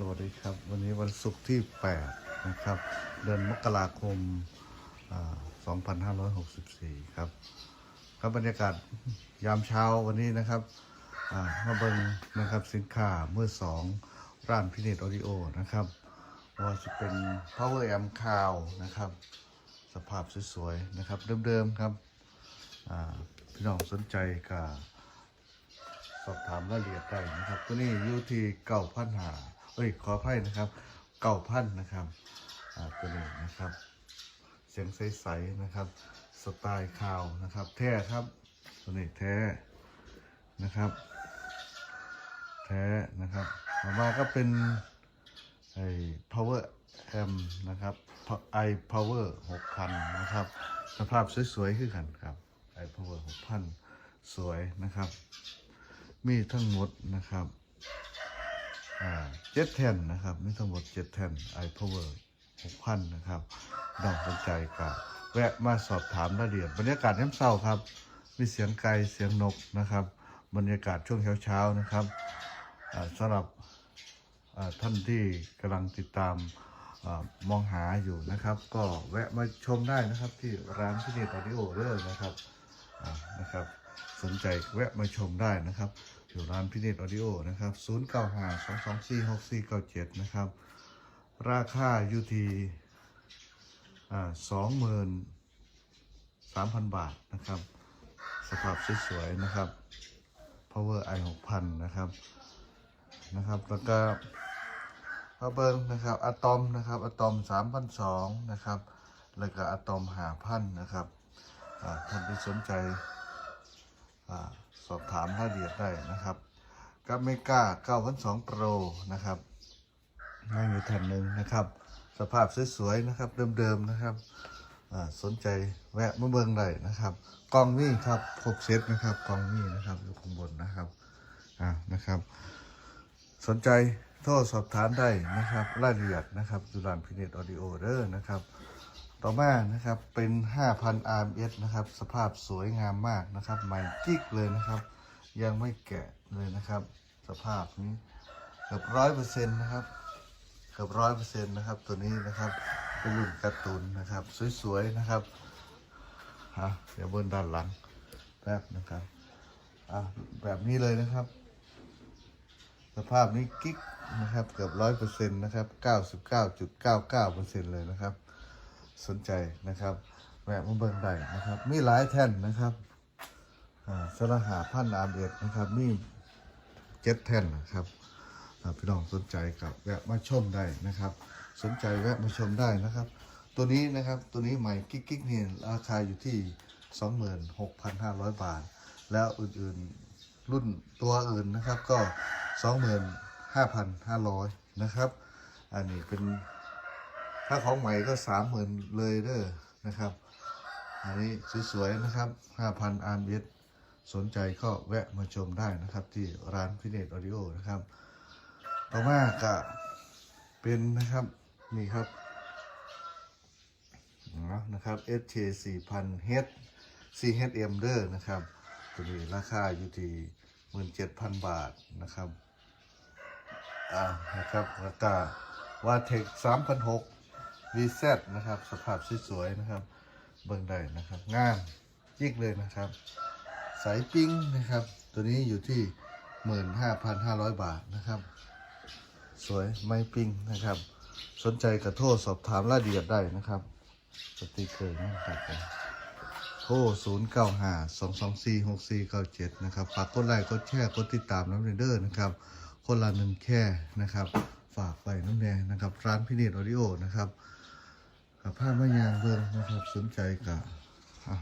สวัสดีครับ วันนี้วันศุกร์ที่ 8 นะครับ เดือนมกราคมอ่า2564 ครับ ครับบรรยากาศยามเช้าวันนี้นะครับมาเบิงนะครับสินค้าเมื่อสองร้านพิเนตออดิโอนะครับว่าจะเป็น power amp คาวนะครับ สภาพสวยๆ นะครับ เดิมๆ ครับพี่น้องสนใจกับสอบถามรายละเอียดได้นะครับ ตัวนี้อยู่ที่เก้าพันหา เอ้ยขออภัยนะครับเก้าพันนะครับอ่าตัวนี้นะครับ เสียงใสๆนะครับ สไตล์คาวนะครับ แท้ครับตัวนี้แท้นะครับ แท้นะครับต่อมาก็เป็นไอ้ power amp นะครับ i power 6,000 นะครับ สภาพสวยๆขึ้นกันครับ i power 6,000 สวยนะครับ มีทั้งหมดนะครับ อ่าเจ็ดแทนนะครับมีทั้งหมดเจ็ดแทนไอพาวเวอร์หกพันนะครับน้องสนใจกับแวะมาสอบถามรายละเอียดบรรยากาศน้ำเศร้าครับ มีเสียงไก่เสียงนกนะครับ บรรยากาศช่วงเช้าๆนะครับสำหรับท่านที่กำลังติดตามอมองหาอยู่นะครับ ก็แวะมาชมได้นะครับที่ร้านพิเนตออดิโอเดอร์นะครับนะครับ สนใจแวะมาชมได้นะครับ อยู่ร้านพิเนตออดิโอนะครับ 0 9 5 2 2 4 6 4 9 7 นะครับ ราคาอยู่ที่อ่า23,000บาทนะครับ สภาพสวยๆนะครับ power i 6,000 นะครับนะครับ แล้วก็พาเบิงนะครับอะตอมนะครับอะตอม3,200นะครับ แล้วก็อะตอม5,000นะครับอ่าท่านที่สนใจอ่า สอบถามรายละเอียดได้นะครับกับเมกา9,2 Pro นะครับง่ายอยู่แผ่นหนึ่งนะครับ สภาพสวยๆนะครับ เดิมๆนะครับสนใจแวะมาเบิ่งได้นะครับกล้องนี่ครับครบเซตนะครับกล้องนี่นะครับอยู่ข้างบนนะครับอ่านะครับ สนใจโทรสอบถามได้นะครับรายละเอียดนะครับจุฬาพิเนตออดิโอเดอร์นะครับ ต่อมานะครับเป็น 5,000 RMS นะครับ สภาพสวยงามมากนะครับใหม่กิ๊กเลยนะครับ ยังไม่แกะเลยนะครับ สภาพนี้เกือบร้อยเปอร์เซ็นต์นะครับเกือบร้อยเปอร์เซ็นต์นะครับ ตัวนี้นะครับเป็นรุ่นการ์ตูนนะครับ สวยๆนะครับฮะเดี๋ยวเบิ้ลด้านหลังแป๊บนะครับอะแบบนี้เลยนะครับ สภาพนี้กิ๊กนะครับ เกือบร้อยเปอร์เซ็นต์นะครับเก้าสิบเก้าจุดเก้าเก้าเปอร์เซ็นต์เลยนะครับ สนใจนะครับแวะมาเบิ่งได้นะครับ มีหลายแท่นนะครับอาสระหาพันอามเอ็ดนะครับ มีเจ็ดแท่นนะครับพี่น้องสนใจกับแวะมาชมได้นะครับ สนใจแวะมาชมได้นะครับ ตัวนี้นะครับตัวนี้ใหม่กิ๊กกิ๊กนี่ราคาอยู่ที่ 26,500 บาท แล้วอื่นๆรุ่นตัวอื่นนะครับก็ 25,500 นะครับ อันนี้เป็น ถ้าของใหม่ก็สามหมื่นเลยเด้อนะครับ อันนี้สวยๆนะครับห้าพันอาร์มเอสสนใจก็แวะมาชมได้นะครับ ที่ร้านพิเนตออดิโอนะครับ ต่อมาก็เป็นนะครับนี่ครับนะครับ SK 4000 H CHM เด้อนะครับ ตัวนี้ราคาอยู่ที่17,000 บาทนะครับ อ่า นะครับแล้วก็วาเทค3,600 VZ นะครับสภาพสวยๆนะครับ เบิ่งได้นะครับงามยิกเลยนะครับ สายปิ้งนะครับ ตัวนี้อยู่ที่ 15,500 บาทนะครับ สวยไม่ปิ้งนะครับ สนใจกระโทรสอบถามรายละเอียดได้นะครับ สติกเกอร์นะครับโทร0 9 5 2 2 4 6 4 9 7 นะครับ ฝากกดไลค์กดแชร์กดติดตามน้ำเรเดอร์นะครับ คนละหนึ่งแค่นะครับ ฝากไปน้ำแดงนะครับ ร้านพิเนตออดิโอนะครับ กับผ้ามายางเบิ้งนะครับ สนใจกับอะ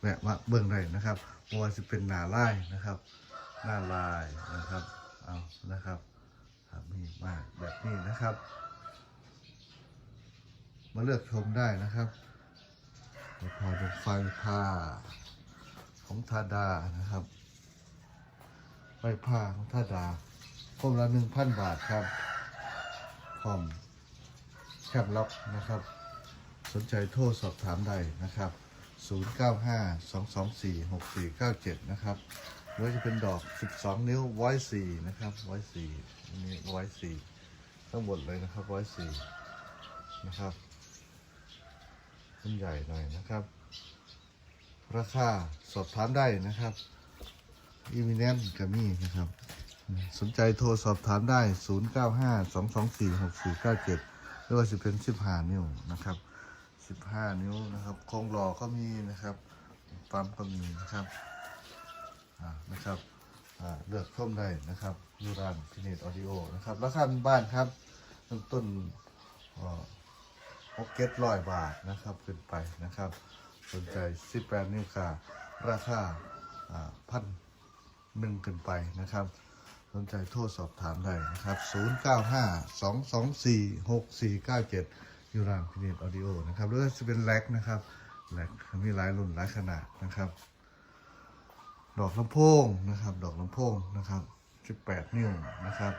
แวะมาเบิ้งได้นะครับว่าจะเป็นหนาลายนะครับ หน้าลายนะครับเอานะครับครับมีมากแบบนี้นะครับ มาเลือกชมได้นะครับพอเป็นไฟผ้าของทาดานะครับไฟผ้าของทาดาคมละหนึ่งพันบาทครับพร้อมแคบล็อกนะครับ สนใจโทรสอบถามได้นะครับ 0952246497 นะครับหรือว่จะเป็นดอก 12 นิ้วไว้4นะครับไว้4อันนี้ไว้4ทั้งหมดเลยนะครับร้อยสี่นะครับขึ้นใหญ่หน่อยนะครับ ราคาสอบถามได้นะครับอีมิเนนกัมี่นะครับ สนใจโทรสอบถามได้ 0 9 5 2 2 4 6 4 9 7 หรือว่าจะเป็น15นิ้วนะครับ 15 นิ้วนะครับโครงหล่อก็มีนะครับปั๊มก็มีนะครับอ่านะครับอ่าเลือกชมได้นะครับยูรานพิเนตออดิโอนะครับราคาบ้านครับเริ่มต้นหกเก็ตร้อยบาทนะครับขึ้นไปนะครับ สนใจ 18 นิ้วค่ะราคาพันหนึ่งขึ้นไปนะครับ สนใจโทรสอบถามได้นะครับ 095 224 6497 ยูรานพิเนตออดิโอนะครับหรือว่าจะเป็นแล็กนะครับแล็กมีหลายรุ่นหลายขนาดนะครับ ดอกลำโพงนะครับ ดอกลำโพงนะครับ 18 นิ้วนะครับ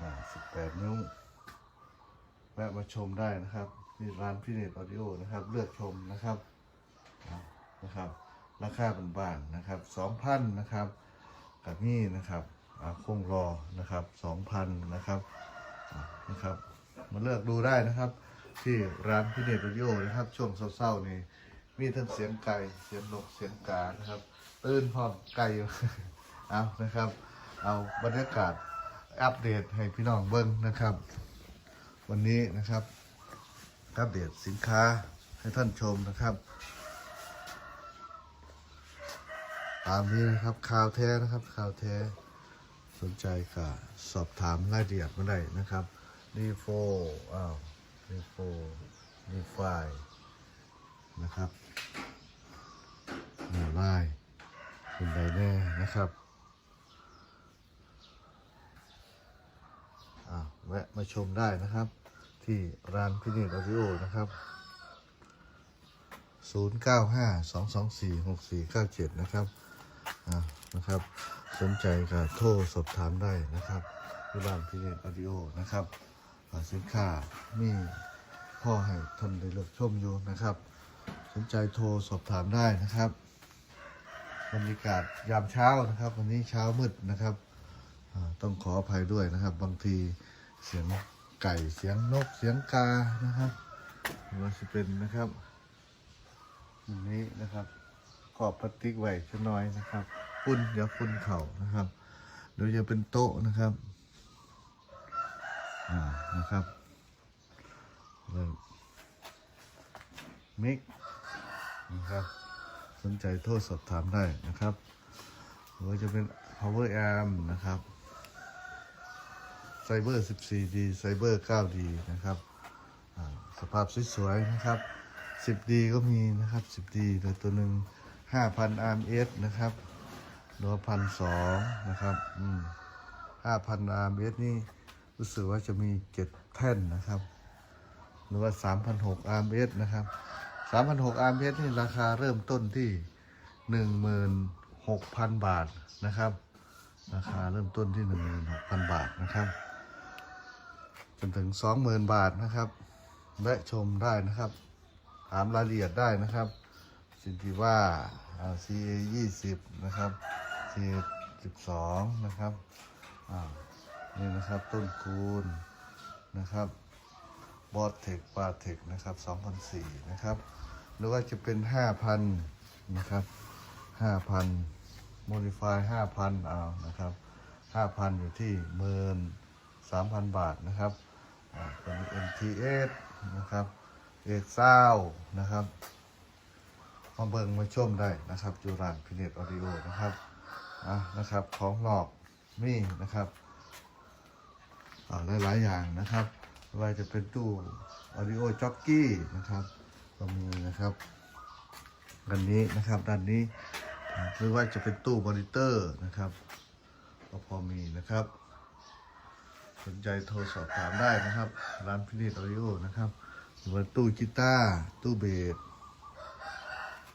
อ่า18 นิ้วแวะมาชมได้นะครับที่ร้านพิเนตออดิโอนะครับ เลือกชมนะครับนะครับ ราคาเป็นบานๆนะครับ2,000นะครับกับนี่นะครับอ่าคงรอนะครับ2,000นะครับนะครับ มาเลือกดูได้นะครับ ที่ร้านพิเนตออดิโอนะครับ ช่วงเศร้าๆนี่มีทั้งเสียงไก่เสียงนกเสียงกานะครับตื่นพร้อมไก่เอานะครับ เอาบรรยากาศอัปเดตให้พี่น้องเบิ้งนะครับ วันนี้นะครับอัปเดตสินค้าให้ท่านชมนะครับตามนี้นะครับข่าวแท้นะครับข่าวแท้สนใจก็สอบถามรายละเอียดมาได้นะครับ รีโฟอ้าวรีโฟรีไฟนะครับหน้าไล่เป็นไดแน่นะครับอ่าแวะมาชมได้นะครับ ที่ร้านพินิจออดิโอนะครับ 0952246497 นะครับอ่านะครับ สนใจก็โทรสอบถามได้นะครับที่ร้านพินิจออดิโอนะครับ สินค้ามีพ่อให้ท่านได้เลือกชมอยู่นะครับ สนใจโทรสอบถามได้นะครับบรรยากาศยามเช้านะครับ วันนี้เช้ามืดนะครับต้องขออภัยด้วยนะครับ บางทีเสียงไก่เสียงนกเสียงกานะครับว่าจะเป็นนะครับอย่างนี้นะครับขอบพลาสติกไว้ชน้อยนะครับฝุ่นเดี๋ยวฝุ่นเข่านะครับเดี๋ยวจะเป็นโต๊ะนะครับ อ่านะครับเริ่มมิกนะครับ สนใจโทรสอบถามได้นะครับหรือจะเป็น power amp นะครับ cyber 14D cyber 9D นะครับอ่าสภาพสวยๆนะครับ 10D ก็มีนะครับ 10D โดยตัวหนึ่ง5,000 RMS นะครับหรือว่าพันสองนะครับอืม5,000 RMS นี่ รู้สึกว่าจะมี7แท่นนะครับ หรือว่า 3,600 RMS นะครับ 3,600 RMS นี่ราคาเริ่มต้นที่ 16,000 บาทนะครับ ราคาเริ่มต้นที่ 16,000 บาทนะครับ จนถึง 20,000 บาทนะครับแวะชมได้นะครับ ถามรายละเอียดได้นะครับ สินทีว่าอ่า CA 20นะครับ CA 12นะครับอ่า นี่นะครับต้นคูณนะครับบอสเทคปาเทคนะครับ2004นะครับหรือว่าจะเป็น 5,000 นะครับ 5,000 modify 5,000 เอานะครับ 5,000 อยู่ที่หมื่น3,000บาทนะครับเป็น MTS นะครับเอกเศร้านะครับมาเบิงมาชมได้นะครับจูรานพิเนตออดิโอนะครับอะนะครับ ของหลอกมี่นะครับ หลายๆอย่างนะครับไม่ว่าจะเป็นตู้ออดิโอจ็อกกี้นะครับก็มีนะครับด้านนี้นะครับด้านนี้หรือว่าจะเป็นตู้มอนิเตอร์นะครับก็พอมีนะครับ สนใจโทรสอบถามได้นะครับ ร้านพินิจออดิโอนะครับหรือว่าตู้กีตาร์ตู้เบส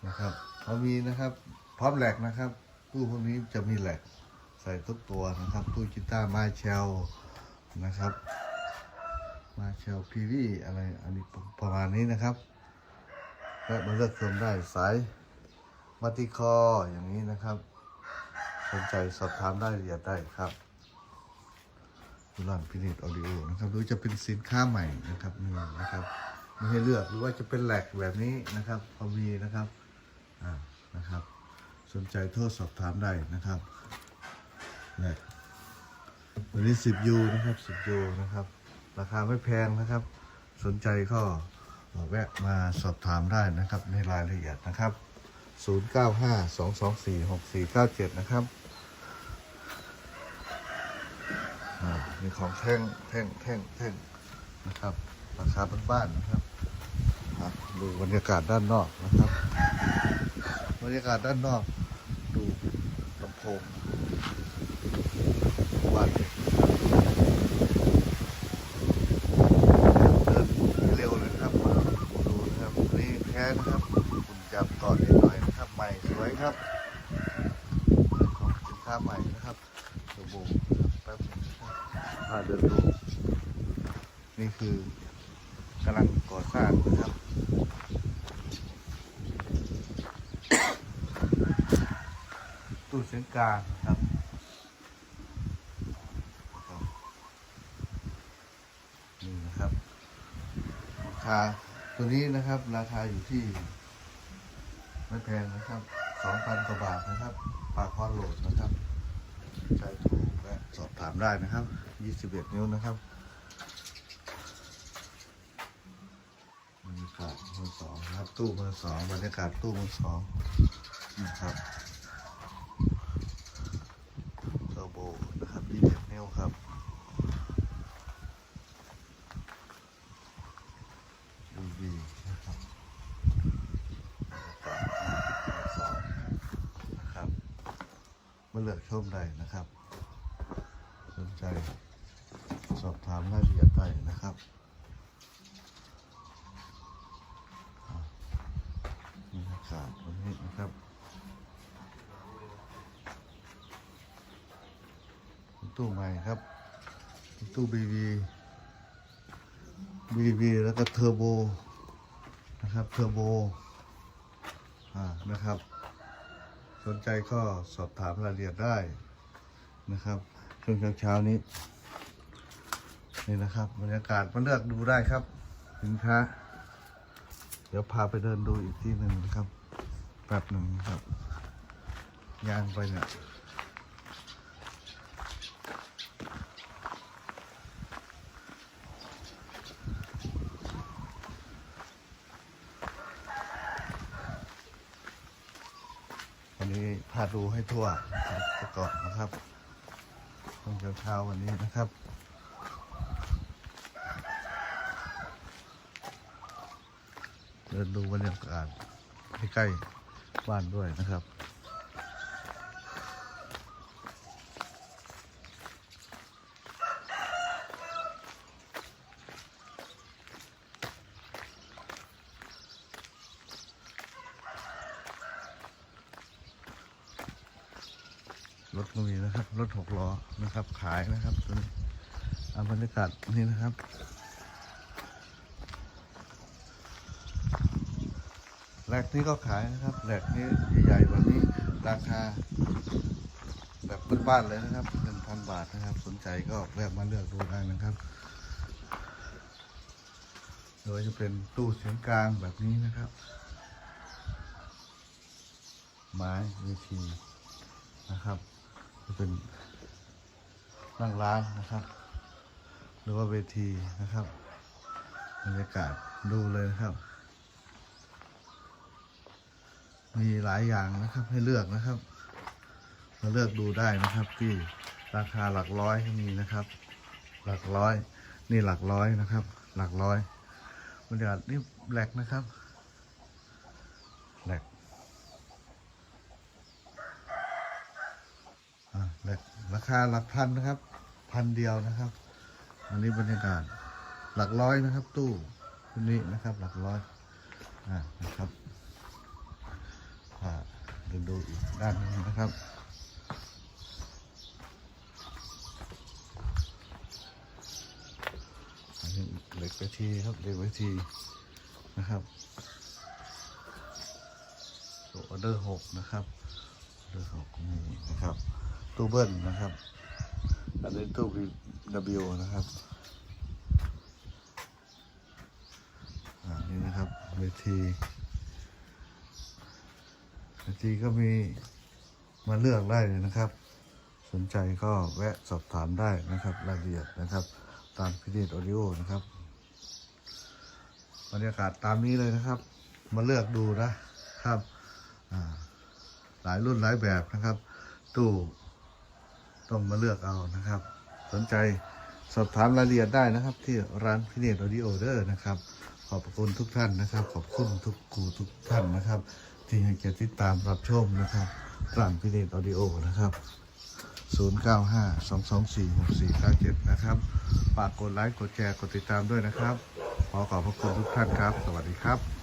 นะครับเขามีนะครับพร้อมแหลกนะครับ ตู้พวกนี้จะมีแหลกใส่ทุกตัวนะครับ ตู้กีตาร์มาเชล นะครับ มาเชลพีวีอะไรอันนี้ประมาณนี้นะครับ และมาเลือกชมได้สายมัติคออย่างนี้นะครับสนใจสอบถามได้ละเอียดได้ครับสุรานพินิจออดิโอนะครับหรือจะเป็นสินค้าใหม่นะครับนี่นะครับไมีให้เลือกหรือว่าจะเป็นแหลกแบบนี้นะครับพอมีนะครับอ่านะครับ สนใจโทรสอบถามได้นะครับแหลก วันนี้ 10 ยูนะครับ 10 ยูนะครับ ราคาไม่แพงนะครับ สนใจก็แวะมาสอบถามได้นะครับในรายละเอียดนะครับ 0952246497 นะครับมีของแท่งแท่งแท่งแท่งนะครับ ราคาบ้านๆนะครับดูบรรยากาศด้านนอกนะครับ บรรยากาศด้านนอก ดูลำโพงบ้านเด็กเดินเร็วเลยนะครับมาดูนะครับนี่แพ้นะครับคุณจับก่อนนิดหน่อยนะครับ ใหม่สวย ครับของสินค้าใหม่นะครับเทอร์โบนะครับแป๊บนึงพาเดินดูนี่คือกำลังก่อสร้างนะครับตู้เสียงกลางนะครับนี่นะครับราคาตัวนี้นะครับ ราคาอยู่ที่ไม่แพงนะครับ 2,000กว่าบาทนะครับปากคอโหลดนะครับใจถูกและสอบถามได้นะครับ21นิ้วนะครับบรรยากาศมือสองนะครับ ตู้มือสองบรรยากาศตู้มือสองนะครับ เทอร์โบนะครับ21นิ้วครับดูดีนะครับบรรยากาศสองนะครับ มาเลือกชมได้นะครับ สนใจสอบถามรายละเอียดได้นะครับบรรยากาศวันนี้นะครับตู้ใหม่ครับ ตู้บีบีบีบีแล้วก็เทอร์โบนะครับ เทอร์โบ อ่า นะครับ สนใจก็สอบถามรายละเอียดได้นะครับช่วงเช้าๆนี้ นี่นะครับบรรยากาศมาเลือกดูได้ครับ สินค้า เดี๋ยวพาไปเดินดูอีกที่หนึ่งนะครับแป๊บหนึ่งครับ ย่างไปเนี่ย วันนี้พาดูให้ทั่วประกอบนะครับตอนเช้าๆวันนี้นะครับเดินดูบรรยากาศใกล้ๆบ้านด้วยนะครับ ถก็มีนะครับ รถหกล้อนะครับ ขายนะครับตัวนี้เอาบรรยากาศนี่นะครับแหลกนี้ก็ขายนะครับแหลกนี้ใหญ่ๆแบบนี้ราคา แบบบ้านๆเลยนะครับหนึ่งพันบาทนะครับ สนใจก็แวะมาเลือกดูได้นะครับ โดยจะเป็นตู้เสียงกลางแบบนี้นะครับ ไม้เวทีนะครับ จะเป็นนั่งร้านนะครับ หรือว่าเวทีนะครับบรรยากาศดูเลยนะครับ มีหลายอย่างนะครับให้เลือกนะครับ มาเลือกดูได้นะครับ ที่ราคาหลักร้อยมีนะครับ หลักร้อยนี่หลักร้อยนะครับ หลักร้อยบรรยากาศนี่แหลกนะครับแหลก อะแหลกรา คาหลักพันนะครับ พันเดียวนะครับ อันนี้บรรยากาศหลักร้อยนะครับ ตู้ตัวนี้นะครับ หลักร้อยอ่านะครับอ่าดินดูอีกด้านนึงนะครับอันนี้เหล็กเวทีครับเหล็กเวทีนะครับออเดอร์หกนะครับออเดอร์หกนี่นะครับ ตู้เบิ้ลนะครับ อันนี้ตู้บี FW นะครับอ่านี่นะครับเวทีเวทีก็มีมาเลือกได้เลยนะครับ สนใจก็แวะสอบถามได้นะครับรายละเอียดนะครับ ตามพิเดตออดิโอนะครับบรรยากาศตามนี้เลยนะครับ มาเลือกดูนะครับหลายรุ่นหลายแบบนะครับ ตู้ ต้องมาเลือกเอานะครับ สนใจสอบถามรายละเอียดได้นะครับ ที่ร้านพิเดตออดิโอเดอร์นะครับ ขอบคุณทุกท่านนะครับ ขอบคุณทุกครูทุกท่านนะครับ ที่ให้เกียรติติดตามรับชมนะครับร้านพิเดตออดิโอนะครับ 0952246497 นะครับฝากกดไลค์กดแชร์กดติดตามด้วยนะครับ ขอขอบพระคุณทุกท่านครับ สวัสดีครับ